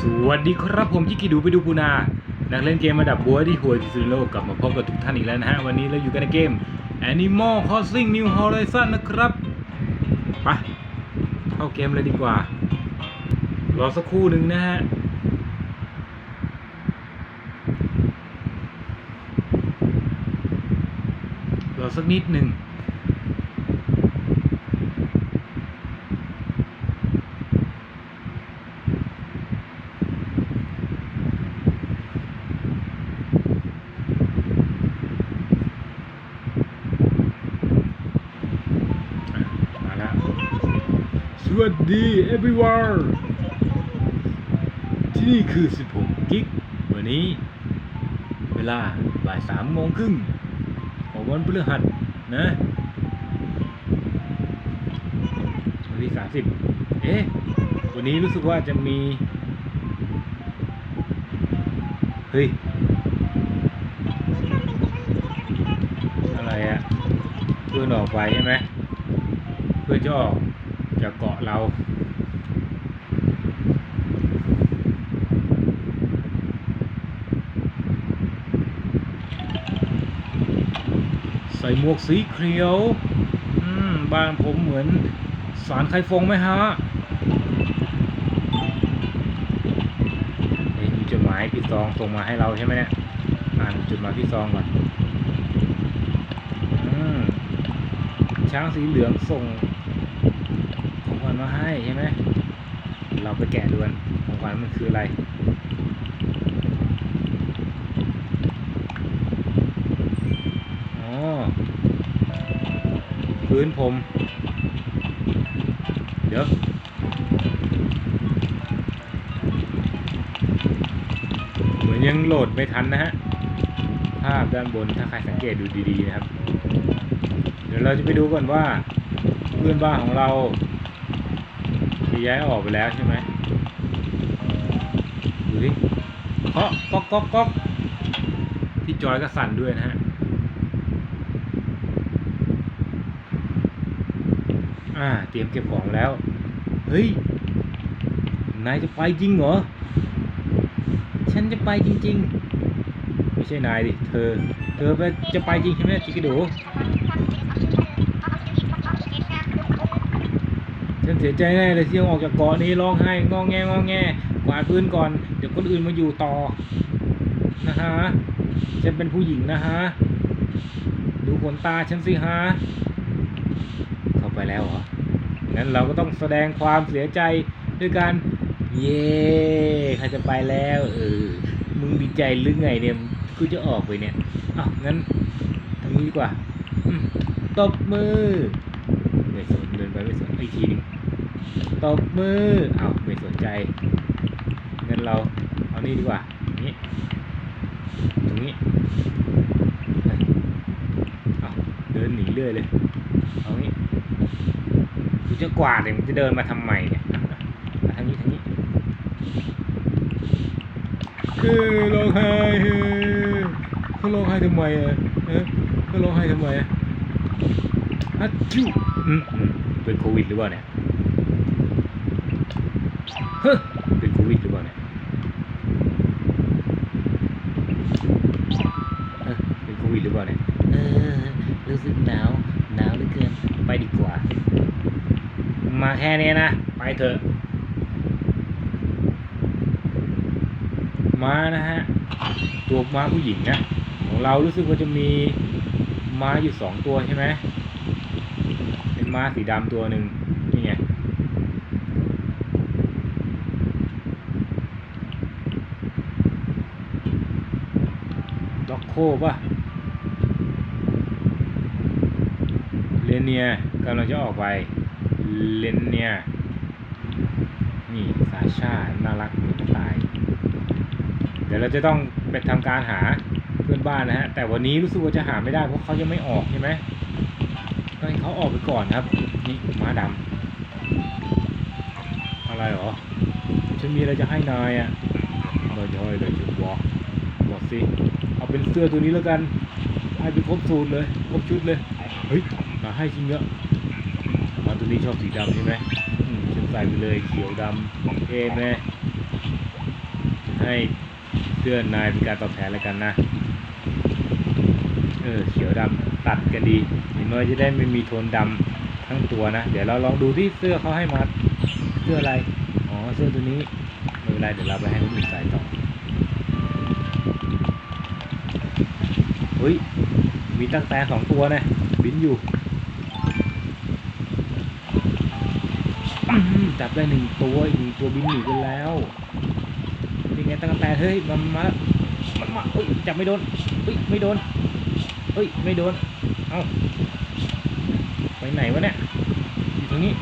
สวัสดีครับผมจิกิดูไปดูปูนา นักเล่นเกมระดับบัวที่หัวที่สุดโลกกลับมาพบกับทุกท่านอีกแล้วนะฮะ วันนี้เราอยู่กันในเกม Animal Crossing New Horizon นะครับไปเข้าเกมเลยดีกว่า รอสักครู่หนึ่งนะฮะ รอสักนิดหนึ่ง มาแล้ว ส วัสดี everyone ที่นี่คือ 16 กิก วันนี้ เวลาบ่ายสามโมงครึ่งของวันพฤหัสนะ วันที่ 30 เอ๊ะ วันนี้รู้สึกว่าจะมี เฮ้ย อะไรอะเพื่อนออกไปใช่ไหม เพื่อจะออก จากเกาะเราใส่หมวกสีเขียว อืม บ้านผมเหมือนสารไข่ฟงไหมฮะเฮ้ยมีจดหมายพี่ซองส่งมาให้เราใช่ไหมเนี่ย อ่านจดหมายพี่ซองก่อน อืม ช้างสีเหลืองส่ง ให้ใช่ไหมเราไปแกะดูกันของขวัญมันคืออะไรอ๋อพื้นผม เดี๋ยวเหมือนยังโหลดไม่ทันนะฮะ ภาพด้านบนถ้าใครสังเกตดูดีๆนะครับ เดี๋ยวเราจะไปดูก่อนว่าเพื่อนบ้านของเราีย้ายออกไปแล้วใช่ไหมดูดิเคาะก๊อกก๊อกก๊อกพี่จอยก็สั่นด้วยนะฮะอ่าเตรียมเก็บของแล้ว เฮ้ย นายจะไปจริงเหรอ ฉันจะไปจริง ๆ ไม่ใช่นายดิ เธอ เธอไปจะไปจริงใช่ไหมจิกกดู ฉันเสียใจแน่เลยที่ต้องออกจากเกาะนี้ร้องไห้งองแงงองแงกวาดพื้นก่อน เดี๋ยวคนอื่นมาอยู่ต่อนะฮะฉันเป็นผู้หญิงนะฮะดูขนตาฉันสิฮะเข้าไปแล้วเหรองั้นเราก็ต้องแสดงความเสียใจด้วยการเย้ใครจะไปแล้วเออมึงดีใจหรือไงเนี่ยกูจะออกไปเนี่ยอ้าวงั้นทางนี้ดีกว่าตบมือไม่สนเดินไปไม่สนอีกทีหนึง ตบมือเอาไม่สนใจ เงั้นเราเอานี่ดีกว่าอย่างนี้ตรงนี้เอาเดินหนีเรื่อยเลยเอางี้กูจะกวาดเลยมึงจะเดินมาทำไมเนี่ยมาทางนี้ทางนี้เฮ้ยร้องไห้เฮ้ยเขาร้องไห้ทำไมอะเอ๊ะเขาร้องไห้ทำไมอะฮัตจูอืมอืมเป็นโควิดหรือเปล่าเนี่ย เฮ้เป็นโควิดหรือเปล่าเนี่ยเฮ้ยเป็นโควิดหรือเปล่าเนี่ยเออรู้สึกหนาวหนาวเหลือเกินไปดีกว่า มาแค่นี้นะ ไปเถอะ ม้านะฮะ ตัวม้าผู้หญิงนะ ของเรารู้สึกว่าจะมีม้าอยู่สองตัวใช่ไหมเป็นม้าสีดำตัวหนึ่งนี่ไง ด็อกโคป่ะเลนเนียกำลังจะออกไป เลนเนีย นี่ ซาชา น่ารักเหมือนตาย เดี๋ยวเราจะต้องไปทำการหาเพื่อนบ้านนะฮะ แต่วันนี้รู้สึกว่าจะหาไม่ได้เพราะเขายังไม่ออกใช่ไหมต้องให้เขาออกไปก่อนครับ นี่ม้าดำอะไรหรอ ฉันมีอะไรจะให้นายอะเราจะให้ เป็นเสื้อตัวนี้แล้วกันให้เป็นครบสูตรเลยครบชุดเลยเฮ้ยนาให้จริงเหรอมาตัวนี้ชอบสีดำใช่ไหมฉันใส่ไปเลยเขียวดำเท่ไหมให้เสื้อนายเป็นการตอบแทนแล้วกันนะเออเขียวดำตัดกันดีอย่างน้อยจะได้ไม่มีโทนดำทั้งตัวนะ เดี๋ยวเราลองดูที่เสื้อเขาให้มาเสื้ออะไร อ๋อ เสื้อตัวนี้ไม่เป็นไรเดี๋ยวเราไปให้คนอื่นใส่ต่อเฮ้ย มีตั้งแต่สองตัวนะบินอยู่จับได้หนึ่งตัวอีกหนึ่งตัวบินหนีไปแล้วนี่ไงตั้งแต่เฮ้ยมันมามันมาเฮ้ยจับไม่โดนเฮ้ยไม่โดนเฮ้ยไม่โดนเอ้าไปไหนวะเนี่ยอยู่ตรงนี้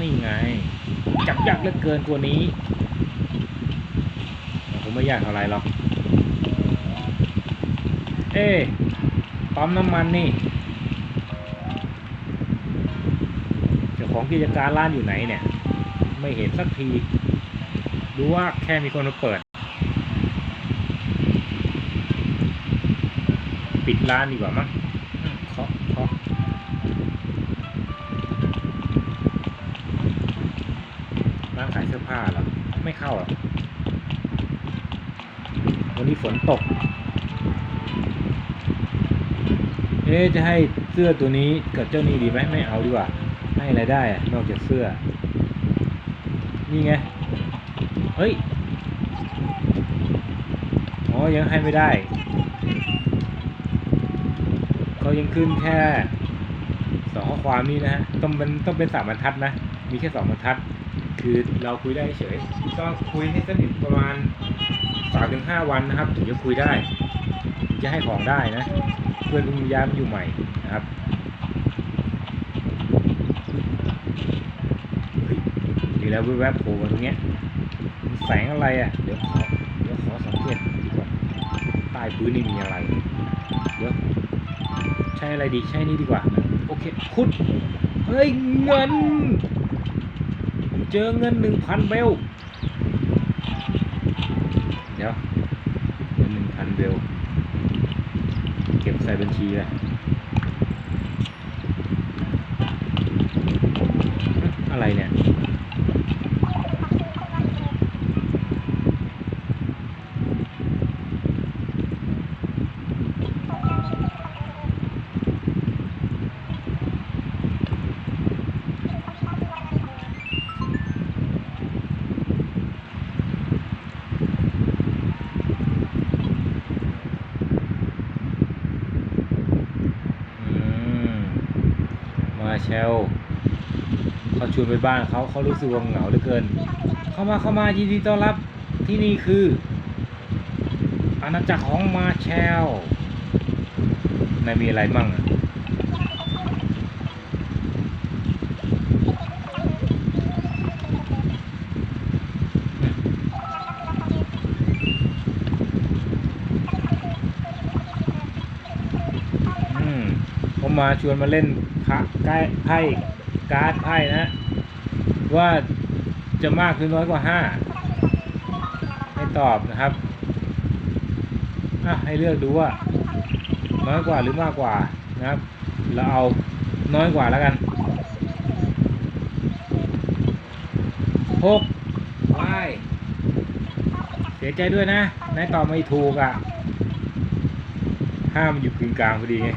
นี่ไง จับยากเหลือเกินตัวนี้ผมไม่ยากเท่าไรหรอก เอ๊ะปั๊มน้ำมันนี่เจ้าของกิจการร้านอยู่ไหนเนี่ย ไม่เห็นสักที ดูว่าแค่มีคนมาเปิด ปิดร้านดีกว่ามั้งอืมเคาะเคาะร้านขายเสื้อผ้าเหรอ ไม่เข้าหรอกวันนี้ฝนตก เอ๊จะให้เสื้อตัวนี้กับเจ้านี้ดีไหมไม่เอาดีกว่า ให้อะไรได้อะนอกจากเสื้อ นี่ไง เฮ้ย อ๋อ ยังให้ไม่ได้ เขายังขึ้นแค่สองข้อความนี้นะฮะ ต้องเป็นต้องเป็นสามบรรทัดนะ มีแค่สองบรรทัด คือเราคุยได้เฉย ต้องคุยให้สนิทประมาณสามถึงห้าวันนะครับ ถึงจะคุยได้ จะให้ของได้นะเพื่อนเพิ่งย้ายมาอยู่ใหม่นะครับดีแล้วแวบๆโผล่มาตรงเนี้ยแสงอะไรอะ เดี๋ยวขอเดี๋ยวขอสังเกตดีกว่าใต้พื้นนี่มีอะไร เดี๋ยวใช้อะไรดีใช้นี่ดีกว่า โอเคคุดเฮ้ยเงิน เจอเงินหนึ่งพันเบลเดี๋ยวเงินหนึ่งพันเบล เก็บใส่บัญชีเลยอะไรเนี่ย อืม มา เชลเขาชวนไปบ้านเขาเขารู้สึกว่าเหงาเหลือเกิน เข้ามาเข้ามายินดีต้อนรับที่นี่คืออาณาจักรของมาเชลนายมีอะไรมั่งอะอืมเขา มาชวนมาเล่นพระใกล้ไพ่การ์ดไพ่นะ ว่าจะมากหรือน้อยกว่าห้าให้ตอบนะครับอะให้เลือกดูว่า น้อยกว่าหรือมากกว่านะครับ เราเอาน้อยกว่าแล้วกันหกวายเสียใจด้วยนะนายตอบไม่ถูกอะ ห้ามนอยู่กึ่งกลางพอดีไง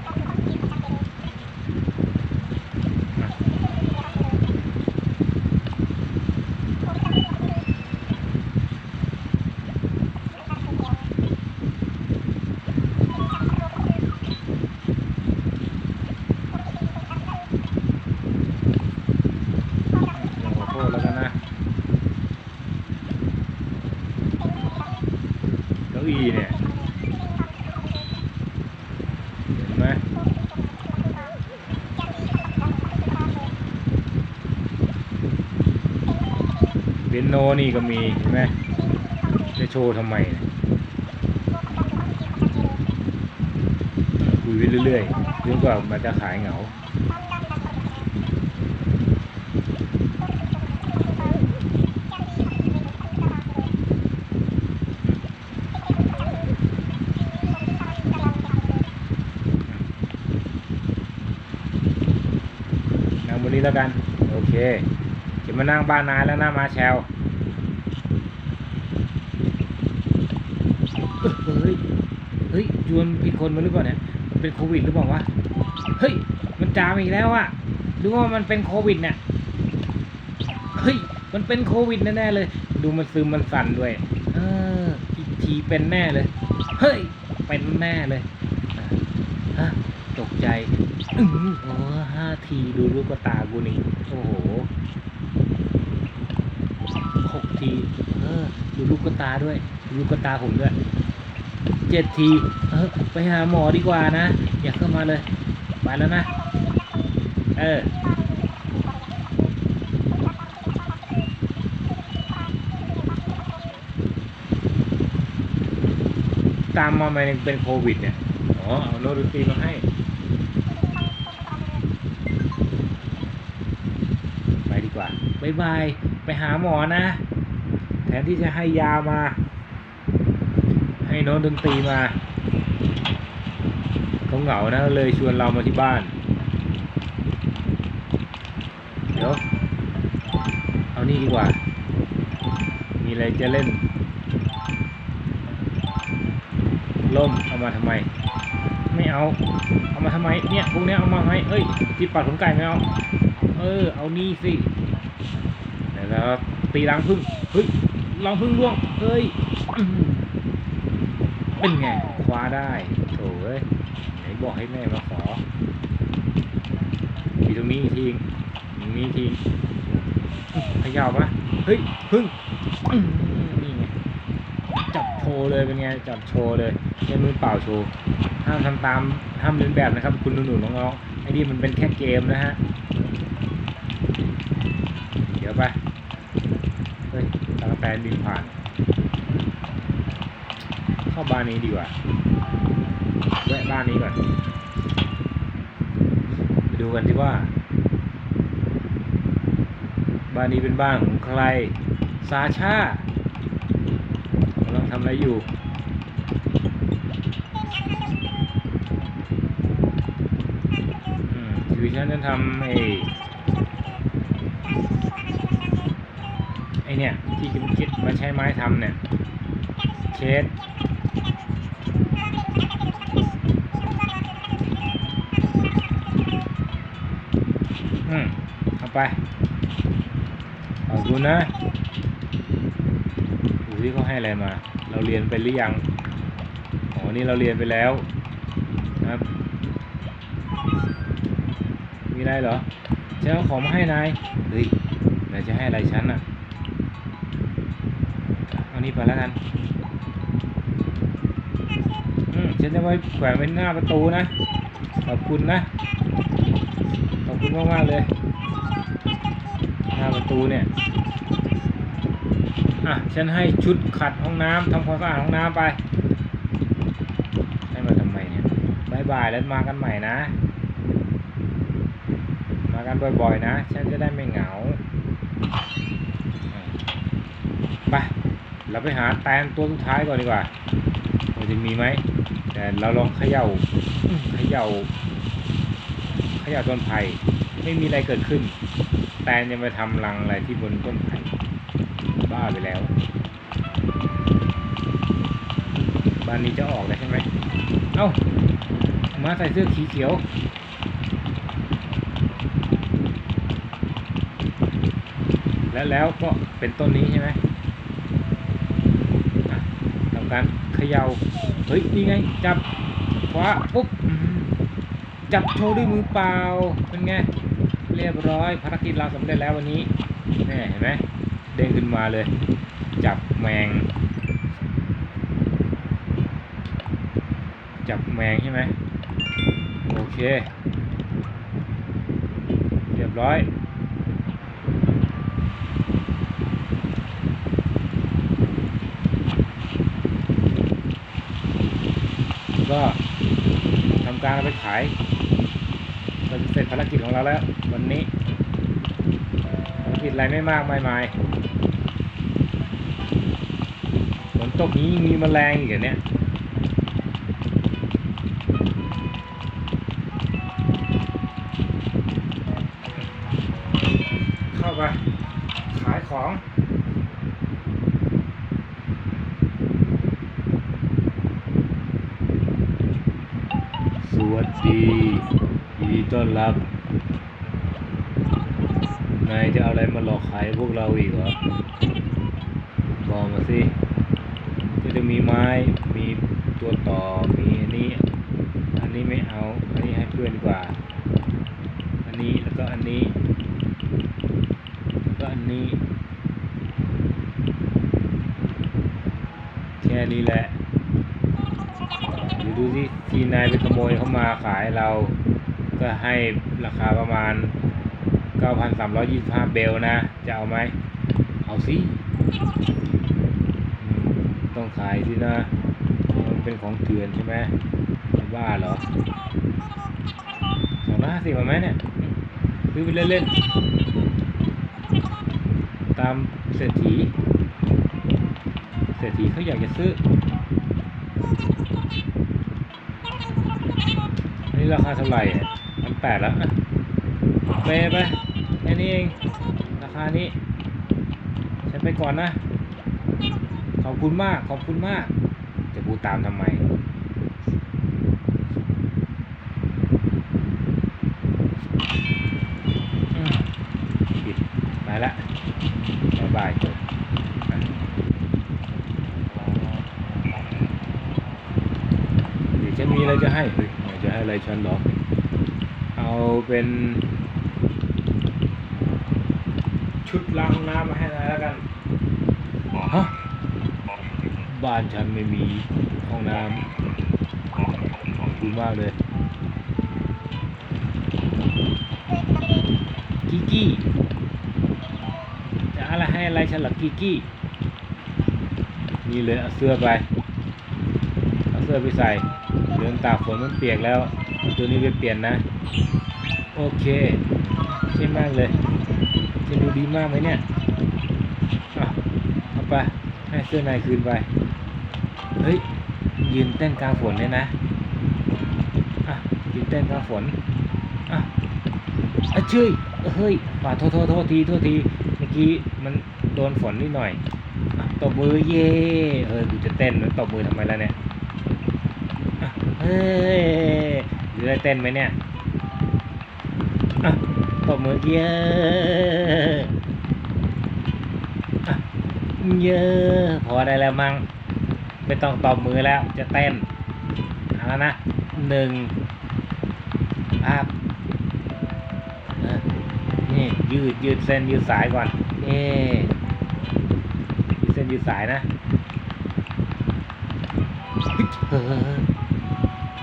อะ ต้องขอโทษแล้วกันนะเก้าอี้เนี่ย เห็นไหมเปียโนนี่ก็มีเห็นไหมจะโชว์ทำไมคุยไปเรื่อยๆจนกว่ามันจะขายเหงานั่งบนนี้แล้วกัน โอเคจะมานั่งบ้านนายแล้วนะมาแชล เฮ้ย เฮ้ยยวนผิดคนมาหรือเปล่าเนี่ยมันเป็นโควิดหรือเปล่าวะ เฮ้ย มันจามอีกแล้วอะหรือว่ามันเป็นโควิดเนี่ย เฮ้ย มันเป็นโควิดแน่ๆเลย ดูมันซึมมันสั่นด้วย เออ อีกทีเป็นแน่เลย เฮ้ย เป็นแน่เลยฮะตกใจอือโอ้ห้าทีดูลูกตากูนี่ โอ้โหหกที เออ ดูลูกตาด้วย ดูลูกตาผมด้วย เจ็ดที เออ ไปหาหมอดีกว่านะ อย่าเข้ามาเลย ไปแล้วนะ เออ ตามมาไหมเป็นโควิดเนี่ย อ๋อ เอาโนดนตรีมาให้ ไปดีกว่าบายบาย ไปหาหมอนะ แทนที่จะให้ยามา ให้น้ตดนตรีมาเขาเหงานะเลยชวนเรามาที่บ้าน เดี๋ยว เอานี่ดีกว่า มีอะไรจะเล่น ล่มเอามาทำไม ไม่เอา เอามาทำไม เนี่ยพวกเนี้ยเอามาทำไมเอ้ยที่ปัดขนไก่ไม่เอา เออ เอานี่สิเดี๋ยวตีรังพึ่งเฮ้ยรังพึ่งร่วงเฮ้ย เป็นไงคว้าได้โถ่เอ้ยไหนบอกให้แม่มาขอมีตรงนี้อีกทีตรงนี้อีกทีอื้อเขย่าปะเฮ้ยพึ่งนี่ไงจับโชว์เลยเป็นไงจับโชว์เลยใช้มือเปล่าโชว์ห้ามทำตามห้ามเลียนแบบนะครับ คุณหนูๆน้องๆไอ้นี่มันเป็นแค่เกมนะฮะเดี๋ยวไปเฮ้ยตาแตนบินผ่าน เข้าบ้านนี้ดีกว่าแวะบ้านนี้ก่อนไปดูกันที่ว่า บ้านนี้เป็นบ้านของใครซาชากำลังทำอะไรอยู่คือฉันจะทำไอ้ไอเนี่ย ที่คิดมาใช้ไม้ทำเนี่ยเชด อืมเอาไป ขอบคุณนะดูที่เขาให้อะไรมา เราเรียนไปหรือยังอ๋อนี่เราเรียนไปแล้วนะครับ มีอะไรเหรอฉันเอาของมาให้นาย เฮ้ยนายจะให้อะไรฉันอะ เอานี่ไปแล้วกันอืมฉันจะไว้แขวนไว้หน้าประตูนะ ขอบคุณนะ คุณมากมากๆเลยหน้าประตูเนี่ยอะฉันให้ชุดขัดห้องน้ำทำความสะอาดห้องน้ำไปให้มาทำไมเนี่ยบายบายแล้วมากันใหม่นะ มากันบ่อยๆนะ ฉันจะได้ไม่เหงาไปเราไปหาแตนตัวสุดท้ายก่อนดีกว่ามันจะมีไหมแต่เราลองเขย่าเขย่าเขย่าต้นไผ่ ไม่มีอะไรเกิดขึ้น แตนยังไปทำรังอะไรที่บนต้นไผ่บ้าไปแล้ว บ้านนี้จะออกแล้วใช่ไหมเอ้ามาใส่เสื้อสีเขียวและแล้วก็เป็นต้นนี้ใช่ไหมทำการเขยา่า เฮ้ย นี่ไง จับคว้าปุ๊บ จับโชว์ด้วยมือเปล่า เป็นไง เรียบร้อยภารกิจเราสำเร็จแล้ววันนี้แน่เห็นไหมเด้งขึ้นมาเลย จับแมง จับแมงใช่ไหมโอเค เรียบร้อยก็ทำการเอาไปขาย ร็จภารกิจของเราแล้ว วันนี้ภารกิจอะไรไม่มากไม่ไม่ฝนตกนี้มีแมลงอีกเนี่ยเข้าไปขายของสวัสดี ต้อนรับ นายจะเอาอะไรมาหลอกขายพวกเราอีกเหรอ บอกมาสิ ก็จะมีไม้ มีตัวต่อ มีอันนี้ อันนี้ไม่เอา อันนี้ให้เพื่อนดีกว่า อันนี้แล้วก็อันนี้ แล้วก็อันนี้ แค่นี้แหละดี๋ยวดูสิที่นายไปขโมยเข้ามาขายเรา ก็ให้ราคาประมาณ 9,325 เบลนะ จะเอาไหม เอาสิ ต้องขายสินะ มันเป็นของเถื่อนใช่ไหมบ้าเหรอสองร้อยห้าสิบเอาไหมเนี่ย ซื้อไปเล่นๆ ตามเศรษฐี เศรษฐีเขาอยากจะซื้อนนี้ราคาเท่าไหร่ แปดแล้วอะไปไปแค่นี้เอง ราคานี้ฉันไปก่อนนะ ขอบคุณมาก ขอบคุณมาก จะพูดตามทำไมปิดมาละบายบายจบเดี๋ยวฉันมีอะไรจะให้เฮ้ยอยากจะให้อะไรฉันหรอ เอาเป็นชุดล้างน้ำมาให้นายแล้วกันฮะบ้านฉันไม่มีห้องน้ำขอบคุณมากเลยกิกกี้จะอะไรให้อะไรฉันเหรอกิกกี้นี่เลยเอาเสื้อไปเอาเสื้อไปใส่เดินตากฝนมันเปียกแล้วเอาตัวนี้ไปเปลี่ยนนะ โอเคใช่มากเลยจะดูดีมากไหมเนี่ยอะเอาไปให้เสื้อนายคืนไป เฮ้ย ยืนเต้นกลางฝนเนี่ยนะอะยืนเต้นกลางฝนอะอะเชยเฮ้ยฝาโทษโทษโทษทีโทษที เมื่อกี้มันโดนฝนนิดหน่อยอะตบมือเย่เออกูจะเต้นแล้วตบมือทำไมล่ะเนี่ยเฮ้ยหรือได้เต้นไหมเนี่ย ตบมือเยอะเยอะพอได้แล้วมั้งไม่ต้องตบมือแล้วจะเต้นเอาแล้วนะหนึ่งภาพนี่ยืดยืดเส้นยืดสายก่อนเอ๊ยืดเส้นยืดสายนะเฮ้อ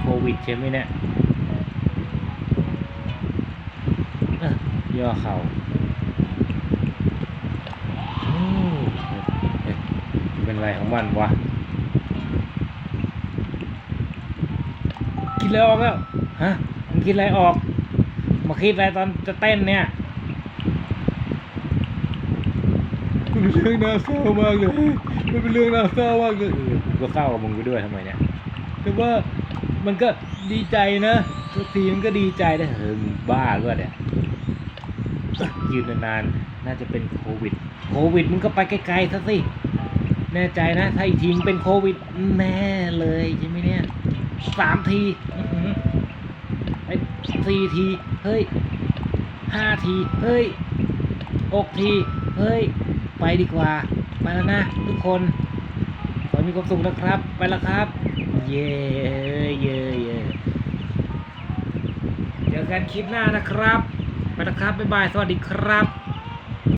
โควิดใช่ไหมเนี่ยอะ ย่อเข่าโอ้เอ๊ะเป็นไรของมันวะคิดอะไรออกแล้ว ฮะมึงคิดอะไรออก มาคิดอะไรตอนจะเต้นเนี่ยมันเป็นเรื่องน่าเศร้ามากเลยมันเป็นเรื่องน่าเศร้ามากเลยก็เข้ากับมึงไปด้วยทำไมเนี่ยแต่ว่ามันก็ดีใจนะทุกทีมันก็ดีใจได้เฮ้ยบ้ารือเปล่าเนี่ย ยืนนานๆ น่าจะเป็นโควิด โควิดมึงก็ไปไกลๆซะสิ แน่ใจนะ ถ้าอีกทีมงเป็นโควิด แน่เลยใช่ไหมเนี่ยสามทีไอ้สี่ที เฮ้ยห้าที เฮ้ยหกที เฮ้ย ไปดีกว่า ไปแล้วนะทุกคน ขอให้มีความสุขนะครับ ไปแล้วครับ เย่เย่เย่เจอกันคลิปหน้านะครับ ไปแล้วครับบ๊ายบาย สวัสดีครับ